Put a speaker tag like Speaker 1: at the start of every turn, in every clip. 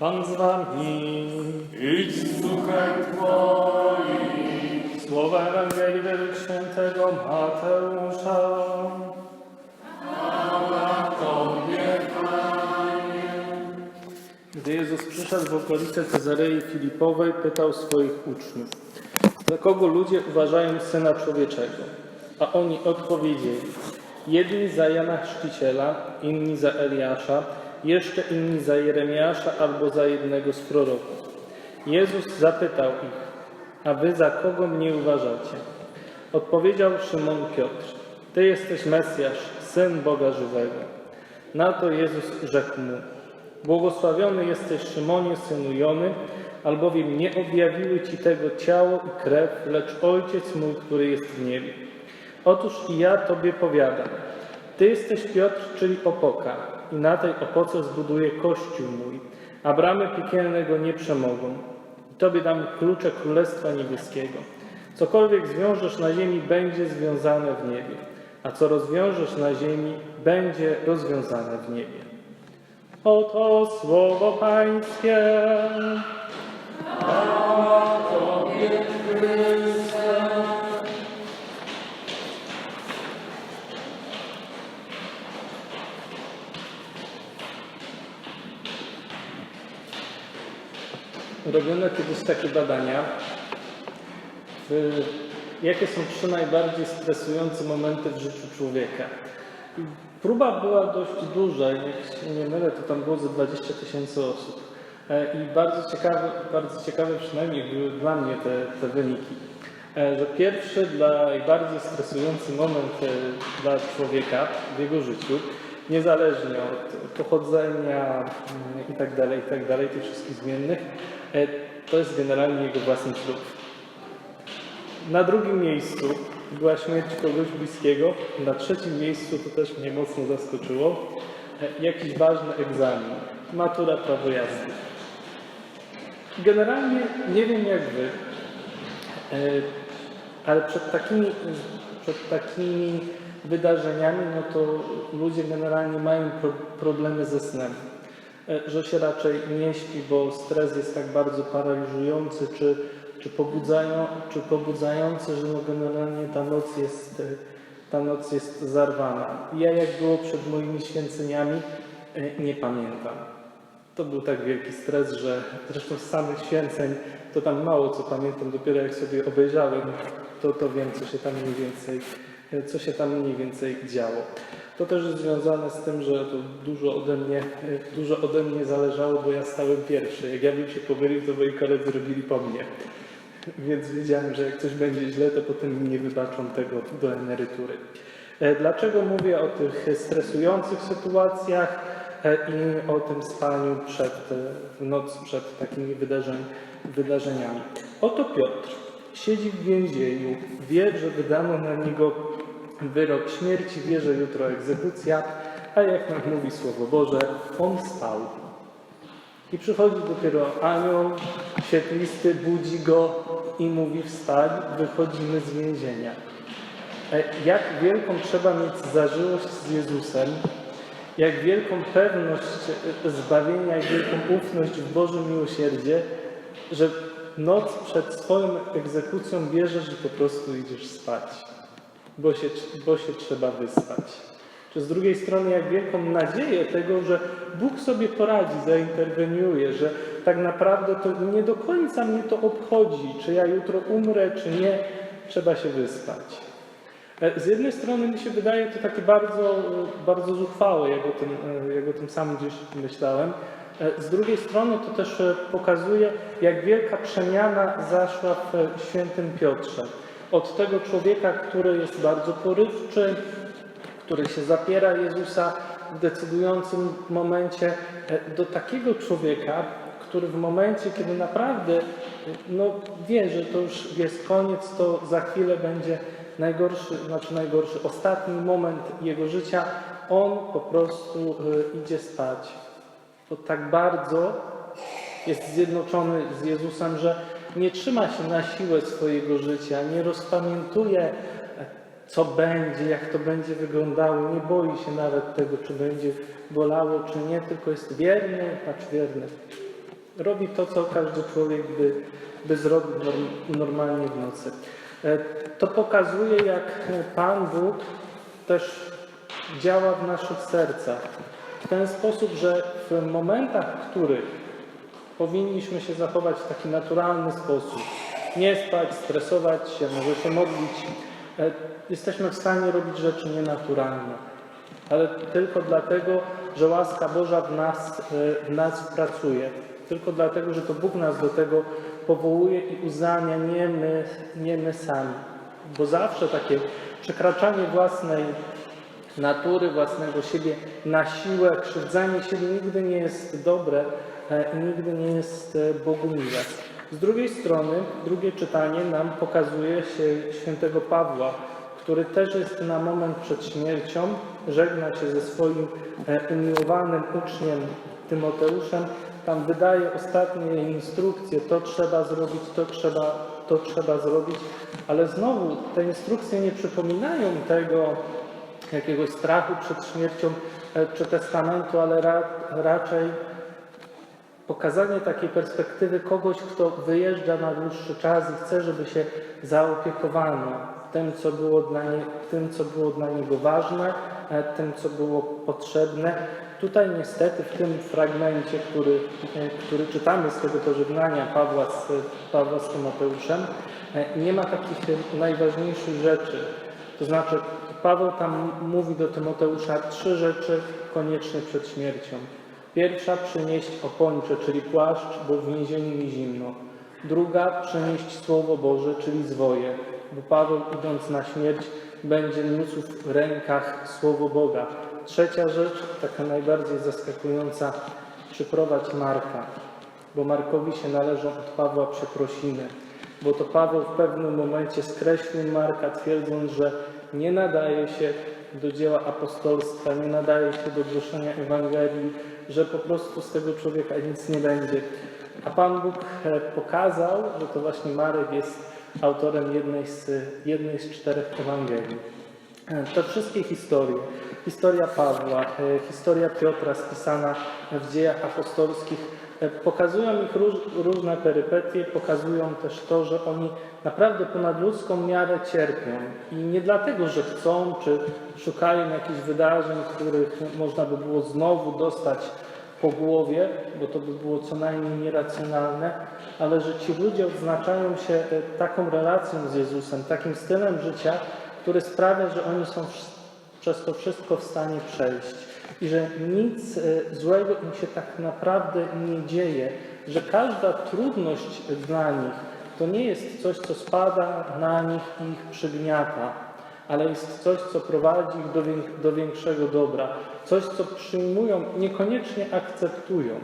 Speaker 1: Pan z wami.
Speaker 2: Idź z duchem Twoim.
Speaker 1: Słowa Ewangelii według świętego Mateusza. Gdy Jezus przyszedł w okolice Cezarei Filipowej, pytał swoich uczniów, za kogo ludzie uważają Syna Człowieczego? A oni odpowiedzieli, jedni za Jana Chrzciciela, inni za Eliasza, jeszcze inni za Jeremiasza albo za jednego z proroków. Jezus zapytał ich, a wy za kogo mnie uważacie? Odpowiedział Szymon Piotr, ty jesteś Mesjasz, Syn Boga Żywego. Na to Jezus rzekł mu, błogosławiony jesteś Szymonie, synu Jony, albowiem nie objawiły ci tego ciało i krew, lecz Ojciec mój, który jest w niebie. Otóż i ja tobie powiadam, ty jesteś Piotr, czyli opoka, i na tej opoce zbuduję kościół mój, a bramy piekielne go nie przemogą. I tobie dam klucze Królestwa Niebieskiego. Cokolwiek zwiążesz na ziemi, będzie związane w niebie, a co rozwiążesz na ziemi, będzie rozwiązane w niebie. Oto słowo Pańskie. Robiono kiedyś takie badania, w, jakie są trzy najbardziej stresujące momenty w życiu człowieka. Próba była dość duża, jak się nie mylę, to tam było ze 20 tysięcy osób. E, I bardzo ciekawe, bardzo ciekawe przynajmniej były dla mnie te, te wyniki. E, Że pierwszy, dla najbardziej stresujący moment e, dla człowieka w jego życiu, niezależnie od pochodzenia mm, i tak tak tych wszystkich zmiennych, to jest generalnie jego własny ślub. Na drugim miejscu była śmierć kogoś bliskiego. Na trzecim miejscu, to też mnie mocno zaskoczyło, e, jakiś ważny egzamin. Matura prawo jazdy. Generalnie nie wiem jak wy, e, ale przed takimi, przed takimi wydarzeniami, no to ludzie generalnie mają pro, problemy ze snem. E, Że się raczej nie śpi, bo stres jest tak bardzo paraliżujący, czy, czy, pobudzają, czy pobudzający, że no generalnie ta noc jest, e, ta noc jest zarwana. Ja jak było przed moimi święceniami, e, nie pamiętam. To był tak wielki stres, że zresztą z samych święceń to tam mało co pamiętam, dopiero jak sobie obejrzałem, to, to wiem, co się tam mniej więcej, co się tam mniej więcej działo. To też jest związane z tym, że to dużo ode mnie, dużo ode mnie zależało, bo ja stałem pierwszy. Jak ja bym się pomylił, to moi koledzy robili po mnie. Więc wiedziałem, że jak coś będzie źle, to potem mi nie wybaczą tego do emerytury. E, Dlaczego mówię o tych stresujących sytuacjach e, i o tym spaniu przed, e, w noc przed takimi wydarzeń, wydarzeniami? Oto Piotr siedzi w więzieniu, wie, że wydano na niego wyrok śmierci, wie, że jutro egzekucja, a jak nam mówi Słowo Boże, on spał. I przychodzi dopiero anioł świetlisty, budzi go i mówi wstań, wychodzimy z więzienia. E, Jak wielką trzeba mieć zażyłość z Jezusem, jak wielką pewność zbawienia, jak wielką ufność w Boże miłosierdzie, że noc przed swoją egzekucją bierzesz i po prostu idziesz spać, bo się, bo się trzeba wyspać. Czy z drugiej strony, jak wielką nadzieję tego, że Bóg sobie poradzi, zainterweniuje, że tak naprawdę to nie do końca mnie to obchodzi, czy ja jutro umrę, czy nie, trzeba się wyspać. E, Z jednej strony mi się wydaje to takie bardzo, bardzo zuchwałe, jak o, tym, e, jak o tym sam gdzieś myślałem. E, Z drugiej strony to też e, pokazuje, jak wielka przemiana zaszła w e, świętym Piotrze. Od tego człowieka, który jest bardzo porywczy, który się zapiera Jezusa w decydującym momencie, do takiego człowieka, który w momencie, kiedy naprawdę no, wie, że to już jest koniec, to za chwilę będzie najgorszy, znaczy najgorszy, ostatni moment jego życia, on po prostu idzie spać. Bo tak bardzo jest zjednoczony z Jezusem, że nie trzyma się na siłę swojego życia, nie rozpamiętuje, co będzie, jak to będzie wyglądało, nie boi się nawet tego, czy będzie bolało, czy nie, tylko jest wierny, patrz wierny, robi to, co każdy człowiek by, by zrobił norm, normalnie w nocy. E, To pokazuje, jak Pan Bóg też działa w naszych sercach. W ten sposób, że w momentach, w których powinniśmy się zachować w taki naturalny sposób, nie spać, stresować się, może się modlić, e, jesteśmy w stanie robić rzeczy nienaturalne. Ale tylko dlatego, że łaska Boża w nas, e, w nas pracuje. Tylko dlatego, że to Bóg nas do tego powołuje i uznania, nie my, nie my sami. Bo zawsze takie przekraczanie własnej natury, własnego siebie na siłę, krzywdzenie siebie nigdy nie jest dobre e, i nigdy nie jest e, Bogu miłe. Z drugiej strony, drugie czytanie nam pokazuje się świętego Pawła, który też jest na moment przed śmiercią, żegna się ze swoim e, umiłowanym uczniem Tymoteuszem, tam wydaje ostatnie instrukcje, to trzeba zrobić, to trzeba, to trzeba zrobić, ale znowu te instrukcje nie przypominają tego, jakiegoś strachu przed śmiercią e, czy testamentu, ale ra, raczej pokazanie takiej perspektywy kogoś, kto wyjeżdża na dłuższy czas i chce, żeby się zaopiekowano tym, co było dla, nie, tym, co było dla niego ważne, e, tym, co było potrzebne. Tutaj niestety w tym fragmencie, który, e, który czytamy z tego pożegnania Pawła z, Pawła z Tymoteuszem, e, nie ma takich e, najważniejszych rzeczy. To znaczy, Paweł tam mówi do Tymoteusza trzy rzeczy koniecznie przed śmiercią. Pierwsza, przynieść opończe, czyli płaszcz, bo w więzieniu mi zimno. Druga, przynieść Słowo Boże, czyli zwoje, bo Paweł idąc na śmierć będzie niósł w rękach Słowo Boga. Trzecia rzecz, taka najbardziej zaskakująca, przyprowadź Marka, bo Markowi się należą od Pawła przeprosiny, bo to Paweł w pewnym momencie skreślił Marka, twierdząc, że nie nadaje się do dzieła apostolstwa, nie nadaje się do głoszenia Ewangelii, że po prostu z tego człowieka nic nie będzie. A Pan Bóg e, pokazał, że to właśnie Marek jest autorem jednej z, jednej z czterech Ewangelii. E, Te wszystkie historie, historia Pawła, e, historia Piotra spisana w dziejach apostolskich, pokazują ich róż, różne perypetie, pokazują też to, że oni naprawdę ponad ludzką miarę cierpią. I nie dlatego, że chcą, czy szukają jakichś wydarzeń, których można by było znowu dostać po głowie, bo to by było co najmniej nieracjonalne, ale że ci ludzie odznaczają się e, taką relacją z Jezusem, takim stylem życia, który sprawia, że oni są przez to wszystko w stanie przejść i że nic e, złego im się tak naprawdę nie dzieje, że każda trudność dla nich to nie jest coś, co spada na nich i ich przygniata, ale jest coś, co prowadzi ich do, wiek- do większego dobra, coś, co przyjmują, niekoniecznie akceptują.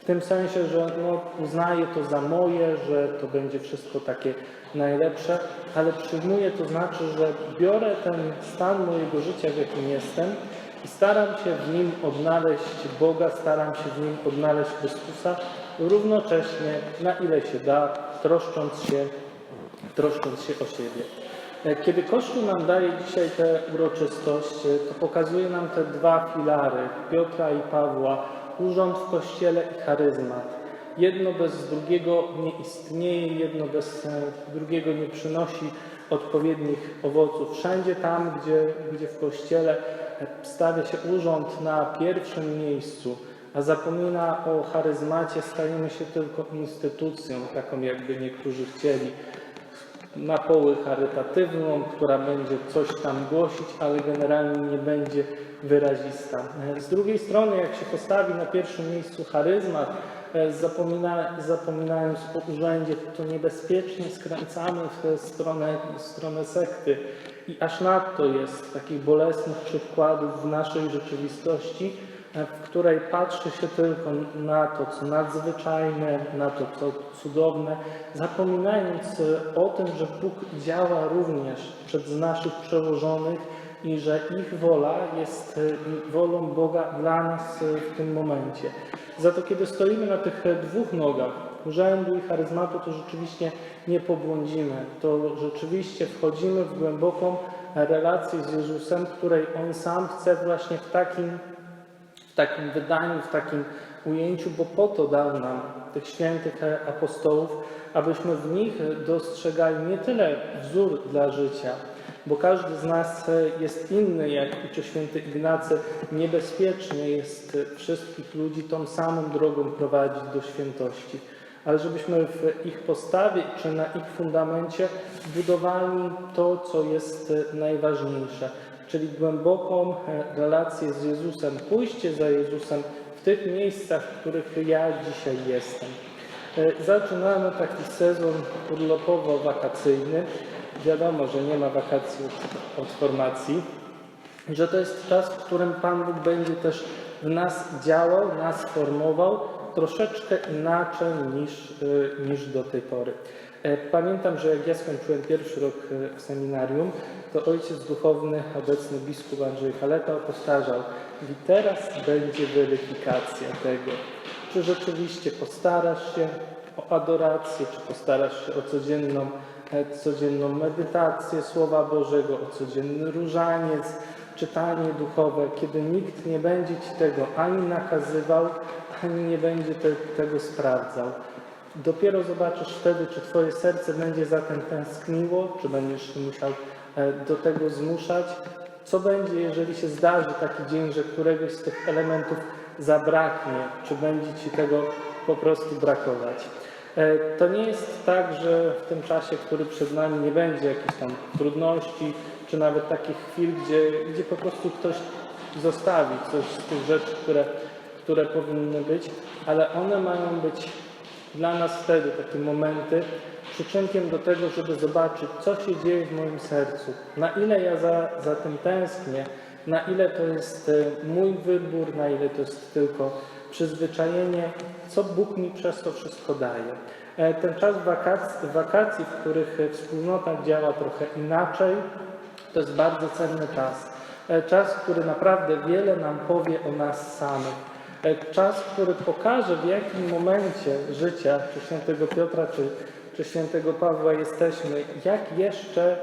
Speaker 1: W tym sensie, że no, uznaję to za moje, że to będzie wszystko takie najlepsze, ale przyjmuję to znaczy, że biorę ten stan mojego życia, w jakim jestem i staram się w nim odnaleźć Boga, staram się w nim odnaleźć Chrystusa, równocześnie na ile się da, troszcząc się, troszcząc się o siebie. E, Kiedy Kościół nam daje dzisiaj tę uroczystość, e, to pokazuje nam te dwa filary, Piotra i Pawła, urząd w Kościele i charyzmat. Jedno bez drugiego nie istnieje, jedno bez e, drugiego nie przynosi odpowiednich owoców. Wszędzie tam, gdzie, gdzie w Kościele stawia się urząd na pierwszym miejscu, a zapomina o charyzmacie, stajemy się tylko instytucją, taką jakby niektórzy chcieli na poły charytatywną, która będzie coś tam głosić, ale generalnie nie będzie wyrazista. Z drugiej strony, jak się postawi na pierwszym miejscu charyzmat, zapomina, zapominając o urzędzie, to niebezpiecznie skręcamy w stronę, w stronę sekty. I aż nadto jest takich bolesnych przykładów w naszej rzeczywistości, e, w której patrzy się tylko na to, co nadzwyczajne, na to, co cudowne, zapominając e, o tym, że Bóg działa również przez naszych przełożonych i że ich wola jest e, wolą Boga dla nas e, w tym momencie. Za to, kiedy stoimy na tych e, dwóch nogach, urzędu i charyzmatu, to rzeczywiście nie pobłądzimy. To rzeczywiście wchodzimy w głęboką relację z Jezusem, której On sam chce właśnie w takim w takim wydaniu, w takim ujęciu, bo po to dał nam tych świętych e, apostołów, abyśmy w nich dostrzegali nie tyle wzór dla życia, bo każdy z nas jest inny, jak uczy święty Ignacy, niebezpiecznie jest wszystkich ludzi tą samą drogą prowadzić do świętości ale żebyśmy w ich postawie czy na ich fundamencie budowali to, co jest najważniejsze, czyli głęboką e, relację z Jezusem, pójście za Jezusem w tych miejscach, w których ja dzisiaj jestem. E, Zaczynamy taki sezon urlopowo-wakacyjny. Wiadomo, że nie ma wakacji od, formacji, że to jest czas, w którym Pan Bóg będzie też w nas działał, nas formował troszeczkę inaczej niż, y, niż do tej pory. E, Pamiętam, że jak ja skończyłem pierwszy rok y, w seminarium, to ojciec duchowny, obecny biskup Andrzej Haleta powtarzał, i teraz będzie weryfikacja tego, czy rzeczywiście postarasz się o adorację, czy postarasz się o codzienną, e, codzienną medytację Słowa Bożego, o codzienny różaniec, czytanie duchowe, kiedy nikt nie będzie Ci tego ani nakazywał, ani nie będzie te, tego sprawdzał. Dopiero zobaczysz wtedy, czy Twoje serce będzie za tym tęskniło, czy będziesz musiał e, do tego zmuszać. Co będzie, jeżeli się zdarzy taki dzień, że któregoś z tych elementów zabraknie, czy będzie Ci tego po prostu brakować. E, To nie jest tak, że w tym czasie, który przed nami, nie będzie jakichś tam trudności, czy nawet takich chwil, gdzie, gdzie po prostu ktoś zostawi coś z tych rzeczy, które, które powinny być, ale one mają być dla nas wtedy takie momenty przyczynkiem do tego, żeby zobaczyć, co się dzieje w moim sercu, na ile ja za, za tym tęsknię, na ile to jest e, mój wybór, na ile to jest tylko przyzwyczajenie, co Bóg mi przez to wszystko daje. E, Ten czas wakacji, w których e, wspólnota działa trochę inaczej, to jest bardzo cenny czas. E, Czas, który naprawdę wiele nam powie o nas samych. Czas, który pokaże, w jakim momencie życia, czy świętego Piotra, czy, czy świętego Pawła jesteśmy, jak jeszcze,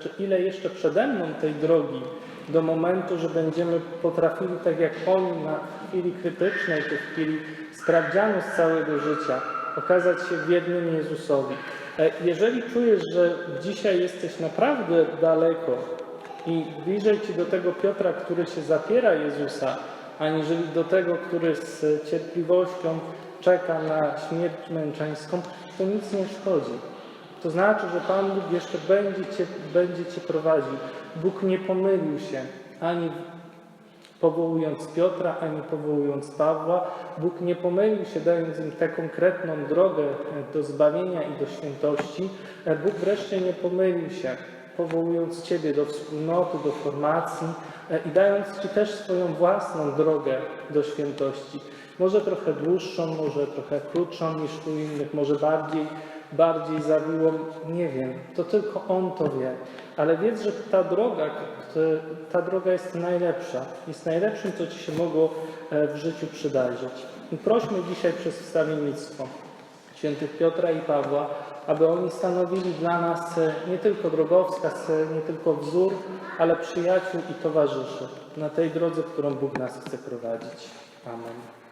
Speaker 1: czy ile jeszcze przede mną tej drogi do momentu, że będziemy potrafili, tak jak oni na chwili krytycznej, w chwili sprawdzianu z całego życia, okazać się wiernym Jezusowi. E, Jeżeli czujesz, że dzisiaj jesteś naprawdę daleko i bliżej Ci do tego Piotra, który się zapiera Jezusa, aniżeli do tego, który z cierpliwością czeka na śmierć męczeńską, to nic nie szkodzi. To znaczy, że Pan Bóg jeszcze będzie Cię, będzie cię prowadził. Bóg nie pomylił się ani powołując Piotra, ani powołując Pawła. Bóg nie pomylił się, dając im tę konkretną drogę do zbawienia i do świętości. E, Bóg wreszcie nie pomylił się, powołując Ciebie do wspólnoty, do formacji e, i dając Ci też swoją własną drogę do świętości. Może trochę dłuższą, może trochę krótszą niż u innych, może bardziej, bardziej zawiłą, nie wiem. To tylko On to wie. Ale wiedz, że ta droga, ta droga jest najlepsza. Jest najlepszym, co Ci się mogło e, w życiu przydarzyć. I prośmy dzisiaj przez wstawiennictwo świętych Piotra i Pawła, aby oni stanowili dla nas e, nie tylko drogowskaz, e, nie tylko wzór, ale przyjaciół i towarzyszy na tej drodze, którą Bóg nas chce prowadzić. Amen.